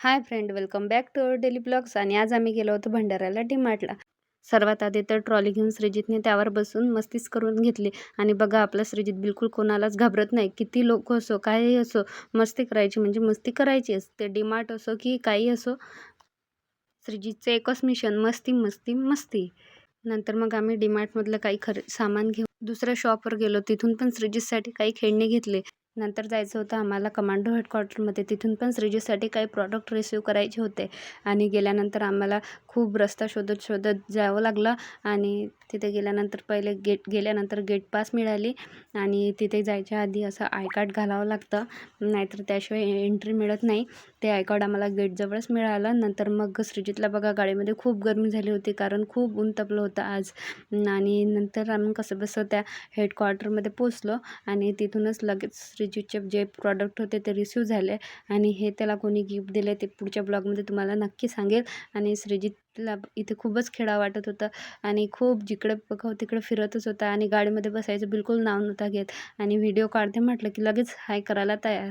Hi friend welcome back to our daily blogs. आणि आज आम्ही गेलो होतो भंडाऱ्याला डिमार्टला. सर्वात आधी तर ट्रॉली घेऊन श्रीजितने त्यावर बसून मस्तीच करून घेतली. आणि बघा आपला श्रीजित बिलकुल कोणालाच घाबरत नाही. किती लोक असो काही असो मस्ती करायची म्हणजे मस्ती करायची असते. डिमार्ट असो की काही असो श्रीजितचं एकच मिशन मस्ती मस्ती मस्ती. नंतर मग आम्ही डिमार्टमधलं काही खरे सामान घेऊन दुसऱ्या शॉपवर गेलो. तिथून पण श्रीजितसाठी काही खेळणे घेतले. नंतर जायचं होतं आम्हाला कमांडो हेडक्वार्टरमध्ये. तिथून पण श्रीजीसाठी काही प्रॉडक्ट रिसिव्ह करायचे होते. आणि गेल्यानंतर आम्हाला खूप रस्ता शोधत शोधत जावं लागलं. आणि तिथे गेल्यानंतर पहिले गेट गेल्यानंतर गेट पास मिळाली. आणि तिथे जायच्या आधी असं आय कार्ड घालावं लागतं. नाहीतर त्याशिवाय एंट्री मिळत नाही. ते आय कार्ड आम्हाला गेटजवळच मिळालं. नंतर मग श्रीजितला बघा गाडीमध्ये खूप गरमी झाली होती कारण खूप ऊन तपलं होतं आज. आणि नंतर आम्ही कसं बसं त्या हेडक्वार्टरमध्ये पोचलो आणि तिथूनच लगेच श्री श्रीजितचे जे प्रॉडक्ट होते ते रिसीव झाले आणि हे त्याला कोणी गिफ्ट दिले ते पुढच्या ब्लॉगमध्ये तुम्हाला नक्की सांगेल. आणि श्रीजितला इथे खूपच खेळा वाटत होता आणि खूप जिकडे बघाव तिकडे फिरतच होता आणि गाडीमध्ये बसायचं बिलकुल नाव नव्हता घेत. आणि व्हिडिओ काढते म्हटलं की लगेच हाय करायला तयार.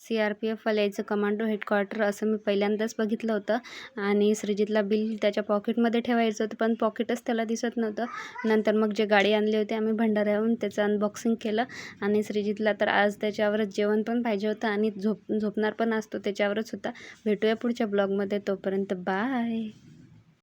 सी आर पी एफवाल्याचं यायचं कमांडो हेडक्वार्टर असं मी पहिल्यांदाच बघितलं होतं. आणि श्रीजितला बिल त्याच्या पॉकेटमध्ये ठेवायचं होतं पण पॉकेटच त्याला दिसत नव्हतं. नंतर मग जे गाडी आणली होती आम्ही भंडाऱ्याहून त्याचं अनबॉक्सिंग केलं. आणि श्रीजितला तर आज त्याच्यावरच जेवण पण पाहिजे होतं आणि झोप झोपणार पण असतो त्याच्यावरच होता. भेटूया पुढच्या ब्लॉगमध्ये तोपर्यंत बाय